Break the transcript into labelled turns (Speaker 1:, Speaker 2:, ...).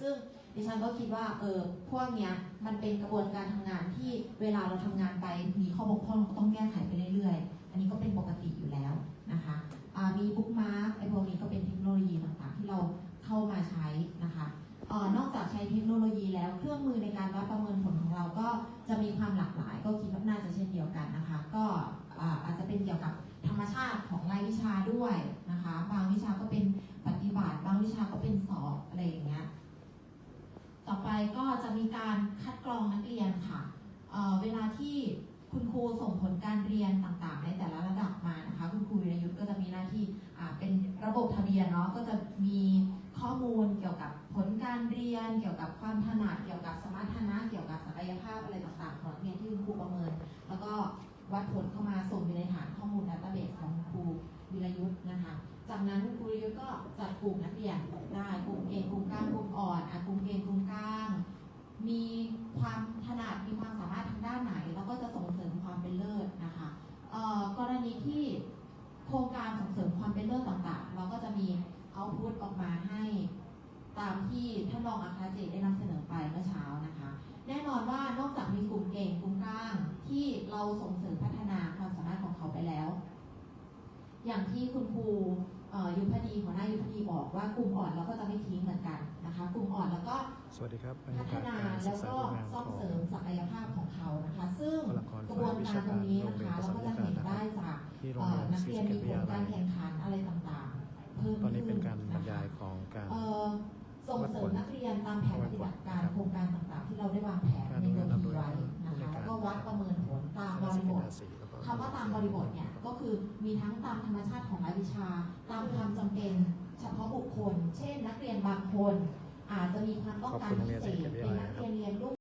Speaker 1: ซึ่งดิฉันก็คิดว่าเออพวกเนี้ยมันเป็นกระบวนการทำงานที่เวลาเราทำงานไปมีข้อบกพร่องก็ต้องแก้ไขไปเรื่อยๆ อันนี้ก็เป็นปกติอยู่แล้วนะคะมีบุ๊กมาร์กไอพวกนี้ก็เป็นเทคโนโลยีต่างๆ ที่เราเข้ามาใช้นะคะออนอกจากใช้เทคโนโลยีแล้วเครื่องมือในการวัดประเมินผลของเราก็จะมีความหลากหลาย ก็คิดว่าน่าจะเช่นเดียวกันนะคะ ก็อ่าอาจจะเป็นเกี่ยวกับธรรมชาติของรายวิชาด้วยนะคะ บางวิชาก็เป็นปฏิบัติ บางวิชาก็เป็นสอบอะไรอย่างเงี้ย ต่อไปก็จะ มีการคัดกรองนักเรียนค่ะเเวลาที่คุณครูส่งผลการเรียนต่างๆ ในแต่ละระดับมานะคะ คุณครูวิรยุทธ์ก็จะมีหน้าที่เป็นระบบทะเบียนเนาะก็จะมีข้อมูลเกี่ยวกับผลการเรียน เกี่ยวกับความถนัดเกี่ยวกับสมรรถนะเกี่ยวกับศักยภาพอะไรต่างๆ ของนักเรียนที่คุณครูประเมิน แล้วก็วัดผลเข้ามาส่งอยู่ในฐานข้อมูลดัตเตอร์เบสของคุณครูวิรยุทธ์นะคะ จากนั้นคุณครูวิรยุทธ์ก็จัดกลุ่มนักเรียนได้กลุ่มเอกลุ่มกลากลุ่มอ่อนอะกลุ่มเอกลุ่มกลาง มีความถนัดมีความสามารถทางด้านไหน แล้วก็จะส่งเสริมความเป็นเลิศนะคะเอ่อกรณีที่ โครงการส่งเสริมความเป็นเลิศต่างๆ เราก็จะมีเอาพุตออกมาให้ตามที่ท่านรองอาคาเจได้นำเสนอไปเมื่อเช้านะคะ แน่นอนว่านอกจากมีกลุ่มเก่งกลุ่มกลางที่เราส่งเสริมพัฒนาความสามารถของเขาไปแล้ว อย่างที่คุณครูเอ่อยุพดีหัวหน้ายุพดีบอกว่ากลุ่มอ่อนเราก็จะไม่ทิ้งเหมือนกันนะคะ กลุ่มอ่อนแล้วก็
Speaker 2: สวัสดีครับบรร
Speaker 1: พั
Speaker 2: ยา
Speaker 1: ฒ
Speaker 2: กาศ
Speaker 1: นา
Speaker 2: การศึ
Speaker 1: แล้
Speaker 2: ก
Speaker 1: ว
Speaker 2: ษา
Speaker 1: ก็
Speaker 2: ดูงาน
Speaker 1: ซ่อม
Speaker 2: ของ
Speaker 1: เสริมศักยภาพของเขานะคะ ซึ่ง
Speaker 2: บุคลากร
Speaker 1: กระบวนการ
Speaker 2: ที่โรง
Speaker 1: เอ่
Speaker 2: เรี
Speaker 1: อย
Speaker 2: น
Speaker 1: นัก
Speaker 2: ศรี
Speaker 1: เรียน
Speaker 2: สะเก
Speaker 1: มี
Speaker 2: ษ
Speaker 1: ผ
Speaker 2: วิท
Speaker 1: ล
Speaker 2: ยาลั
Speaker 1: กายรแข่งขันอะไรต่างๆ เพิ่ม
Speaker 2: ตอนนี้
Speaker 1: ขึ้
Speaker 2: เป็นการบรรยาย
Speaker 1: นะคะ
Speaker 2: ของการ
Speaker 1: เอ่อส่งเสริมนักเรียนตามแผนปฏิบัติการโครงการต่างๆ ที่เราได้วางแผนในตัวทีไว้นะคะแล้วก็วัดประเมินผลตามบริบท คำว่าตามบริบทเนี่ยก็คือมีทั้งตามธรรมชาติของรายวิชา ตามความจำเป็นเฉพาะบุคคล เช่น นักเรียนบางคน อาจจะมีความต้อง
Speaker 2: ขอบ
Speaker 1: การ
Speaker 2: คุณโรง
Speaker 1: พิ
Speaker 2: เรียน
Speaker 1: เศ
Speaker 2: ศรี
Speaker 1: ษ
Speaker 2: สะเกษวิท